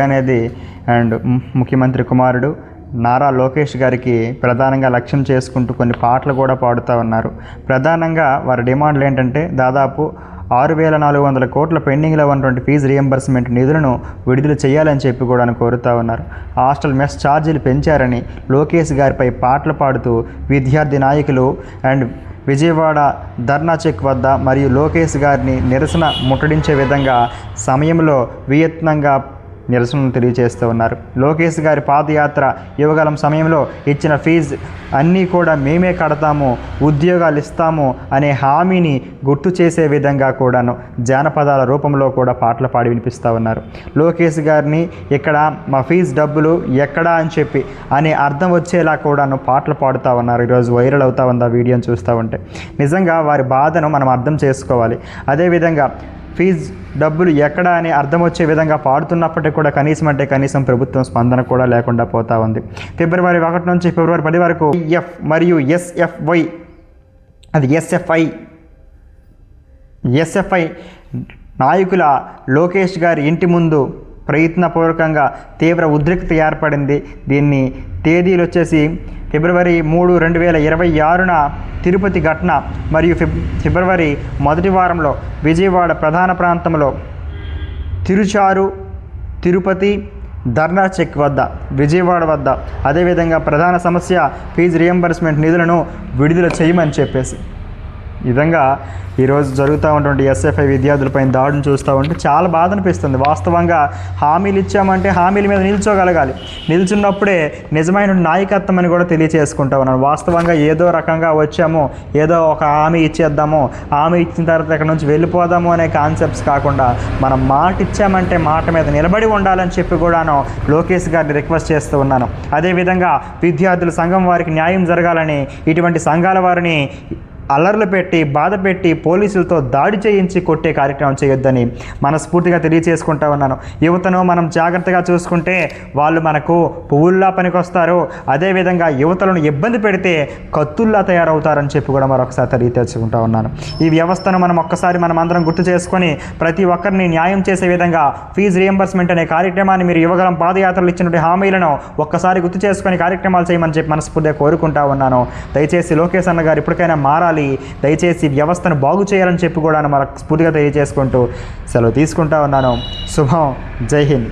అనేది అండ్ ముఖ్యమంత్రి కుమారుడు నారా లోకేష్ గారికి ప్రధానంగా లక్ష్యం చేసుకుంటూ కొన్ని పాటలు కూడా పాడుతూ ఉన్నారు. ప్రధానంగా వారి డిమాండ్లు ఏంటంటే దాదాపు ఆరు వేల నాలుగు వందల కోట్ల పెండింగ్లో ఉన్నటువంటి ఫీజు రియంబర్స్మెంట్ నిధులను విడుదల చేయాలని చెప్పి కూడా కోరుతూ ఉన్నారు. హాస్టల్ మెస్ ఛార్జీలు పెంచారని లోకేష్ గారిపై పాటలు పాడుతూ విద్యార్థి నాయకులు అండ్ విజయవాడ ధర్నా చెక్ వద్ద మరియు లోకేష్ గారిని నిరసన ముట్టడించే విధంగా సమయంలో వియత్నంగా నిరసనలు తెలియజేస్తూ ఉన్నారు. లోకేష్ గారి పాదయాత్ర యువగలం సమయంలో ఇచ్చిన ఫీజు అన్నీ కూడా మేమే కడతాము ఉద్యోగాలు ఇస్తాము అనే హామీని గుర్తు చేసే విధంగా కూడాను జానపదాల రూపంలో కూడా పాటలు పాడి వినిపిస్తూ ఉన్నారు. లోకేష్ గారిని ఇక్కడ మా ఫీజు డబ్బులు ఎక్కడా అని చెప్పి అనే అర్థం వచ్చేలా కూడాను పాటలు పాడుతూ ఉన్నారు. ఈరోజు వైరల్ అవుతా ఉంది ఆ వీడియోని చూస్తూ ఉంటే. నిజంగా వారి బాధను మనం అర్థం చేసుకోవాలి. అదేవిధంగా ఫీజు డబ్బులు ఎక్కడ అని అర్థం వచ్చే విధంగా పాడుతున్నప్పటికీ కూడా కనీసం అంటే కనీసం ప్రభుత్వం స్పందన కూడా లేకుండా పోతా ఉంది. ఫిబ్రవరి ఒకటి నుంచి ఫిబ్రవరి పది వరకు ఎఫ్ మరియు ఎస్ఎఫ్వై అది ఎస్ఎఫ్ఐ ఎస్ఎఫ్ఐ నాయకుల లోకేష్ గారి ఇంటి ముందు ప్రయత్నపూర్వకంగా తీవ్ర ఉద్రిక్తత ఏర్పడింది. దీన్ని తేదీలు వచ్చేసి ఫిబ్రవరి మూడు రెండు వేల ఇరవై ఆరున తిరుపతి ఘటన మరియు ఫిబ్ ఫిబ్రవరి మొదటి వారంలో విజయవాడ ప్రధాన ప్రాంతంలో తిరుచారు తిరుపతి ధర్నా చెక్ వద్ద విజయవాడ వద్ద. అదేవిధంగా ప్రధాన సమస్య ఫీజు రియంబర్స్మెంట్ నిధులను విడుదల చేయమని చెప్పేసి. విధంగా ఈరోజు జరుగుతూ ఉన్నటువంటి ఎస్ఎఫ్ఐ విద్యార్థులపై దాడును చూస్తూ ఉంటే చాలా బాధ అనిపిస్తుంది. వాస్తవంగా హామీలు ఇచ్చామంటే హామీల మీద నిల్చోగలగాలి. నిల్చున్నప్పుడే నిజమైన నాయకత్వం అని కూడా తెలియచేసుకుంటా ఉన్నాను. వాస్తవంగా ఏదో రకంగా వచ్చాము ఏదో ఒక హామీ ఇచ్చేద్దాము హామీ ఇచ్చిన తర్వాత ఇక్కడ నుంచి వెళ్ళిపోదాము అనే కాన్సెప్ట్స్ కాకుండా మనం మాట ఇచ్చామంటే మాట మీద నిలబడి ఉండాలని చెప్పి కూడాను లోకేష్ గారిని రిక్వెస్ట్ చేస్తూ ఉన్నాను. అదేవిధంగా విద్యార్థుల సంఘం వారికి న్యాయం జరగాలని ఇటువంటి సంఘాల వారిని అల్లర్లు పెట్టి బాధ పెట్టి పోలీసులతో దాడి చేయించి కొట్టే కార్యక్రమం చేయొద్దని మనస్ఫూర్తిగా తెలియచేసుకుంటా ఉన్నాను. యువతను మనం జాగ్రత్తగా చూసుకుంటే వాళ్ళు మనకు పువ్వుల్లా పనికొస్తారు. అదేవిధంగా యువతలను ఇబ్బంది పెడితే కత్తుల్లా తయారవుతారని చెప్పి కూడా మరొకసారి తెలియచేసుకుంటా ఉన్నాను. ఈ వ్యవస్థను మనం ఒక్కసారి మనం అందరం గుర్తు చేసుకొని ప్రతి ఒక్కరిని న్యాయం చేసే విధంగా ఫీజు రియంబర్స్మెంట్ అనే కార్యక్రమాన్ని మీరు యువగలం పాదయాత్రలు ఇచ్చినటువంటి హామీలను ఒక్కసారి గుర్తు చేసుకొని కార్యక్రమాలు చేయమని చెప్పి మనస్ఫూర్తిగా కోరుకుంటా ఉన్నాను. దయచేసి లోకేష్ అన్న గారు ఇప్పటికైనా మారాలి. దయచేసి వ్యవస్థను బాగు చేయాలని చెప్పి కూడా మనకు స్ఫూర్తిగా తెలియజేసుకుంటూ సెలవు తీసుకుంటా ఉన్నాను. శుభం. జై హింద్.